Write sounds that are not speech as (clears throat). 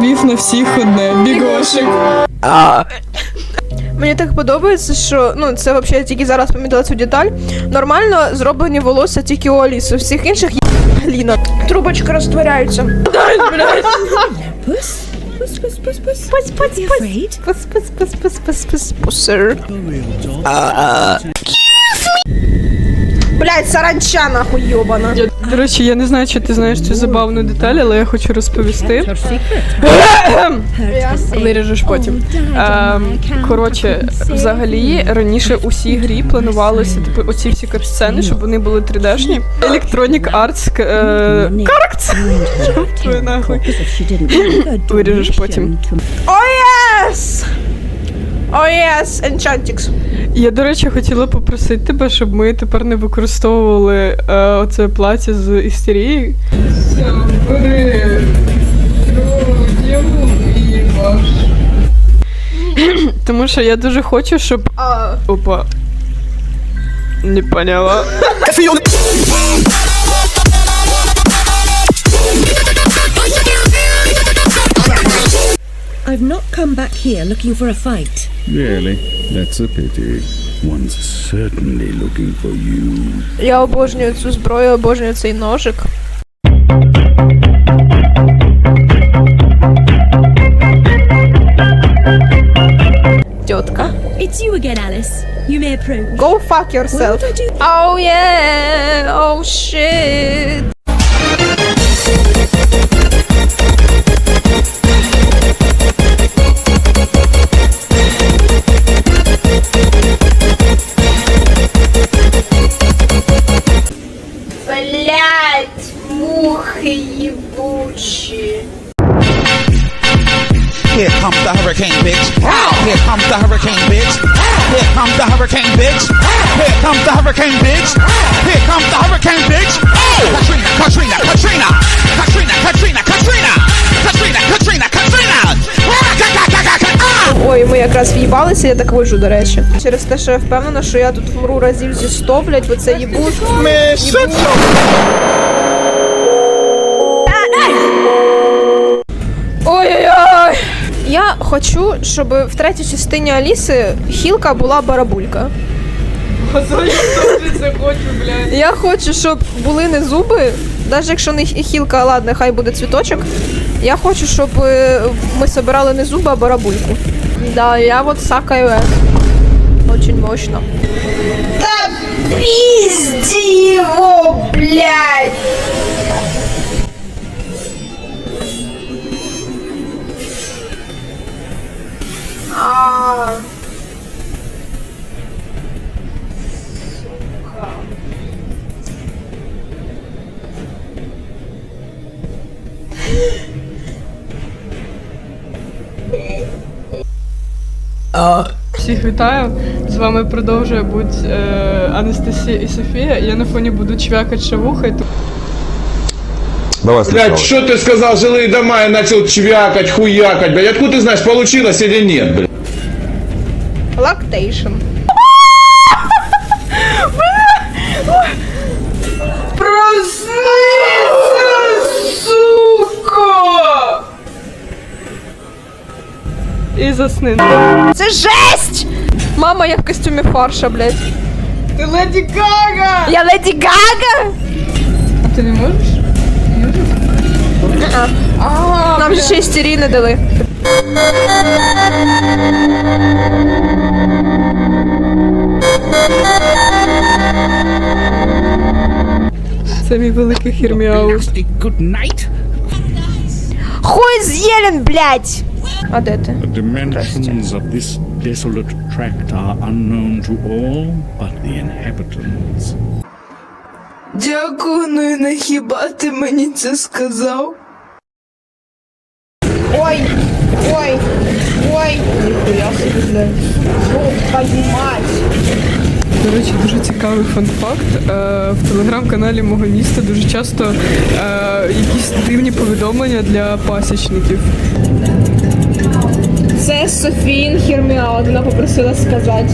Львів на всіх одне. Бігошик. Мені так подобається, що ну це взагалі тільки зараз помітила цю деталь. Нормально зроблені волосся тільки у Аліси. У всіх інших є гліна. Трубочки розтворяються. Puss? Блять, саранча нахуй йобана. До речі, я не знаю, чи ти знаєш цю забавну деталь, але я хочу розповісти. Виріжеш потім. Ем, коротше, взагалі раніше у цій грі планувалося типу оці всі катсцени, щоб вони були 3D-шні. Electronic Arts е. Твою нахуй. Виріжеш потім. О, єс! О, єс, Енчантікс. Я, до речі, хотіла попросити тебе, щоб ми тепер не використовували е, оце плаття з істерії. (clears throat) Тому що я дуже хочу, щоб. А, Опа. Не поняла. I've not come back here looking for a fight. Really? That's a pity. One's certainly looking for you. я обожнюю цю зброю, обожнюю цей ножик. Тітка. It's you again, Alice. You may approach. Go fuck yourself. What would I do? Oh yeah, oh shit. Блять, мухи ебучие. Here comes the hurricane, bitch. Here comes the hurricane, bitch. Here comes the hurricane, bitch. Here comes the hurricane, bitch. Якраз в'їбалися, я так вижу, до речі. Через те, що я впевнена, що я тут вмру разів зі 100, блять, бо це їбуш. Ой-ой-ой! Я хочу, щоб в третій частині Аліси хілка була барабулька. Я хочу, блядь. Я хочу, щоб були не зуби, навіть якщо не хілка, ладно, хай буде цвіточок. Я хочу, щоб е, ми собирали не зуби, а барабульку. Да, я вот сакаю. Очень мощно. Да пизди его, блядь! Всіх вітаю. З вами продовжує бути е, Анастасія і Софія. Я на фоні буду чвякати шавухай. Давай сначала. Блять, что ты сказал, жилые дома, и начал чвякать, хуякать, блядь. Откуда ты знаешь, получилось или нет, блядь? Лактейшн. І засни. Це жесть! Мама, я в костюмі фарша, блядь. Ти Леді Гага! Я Леді Гага? А ти не можеш? А, Нам же ще істерії не дали. Це мій великий хірміаус. Хуй з'єлен, блядь! А де ти? The dimensions of this desolate tract are unknown to all but the inhabitants. Дякую, ну і не хіба ти мені це сказав? Ой, ой, ой. Ніхуя собі, блядь. Ну. До речі, дуже цікавий фан-факт. Е, в телеграм-каналі мого міста дуже часто е, якісь дивні повідомлення для пасічників. Це Софін Хірміаут, вона попросила сказати.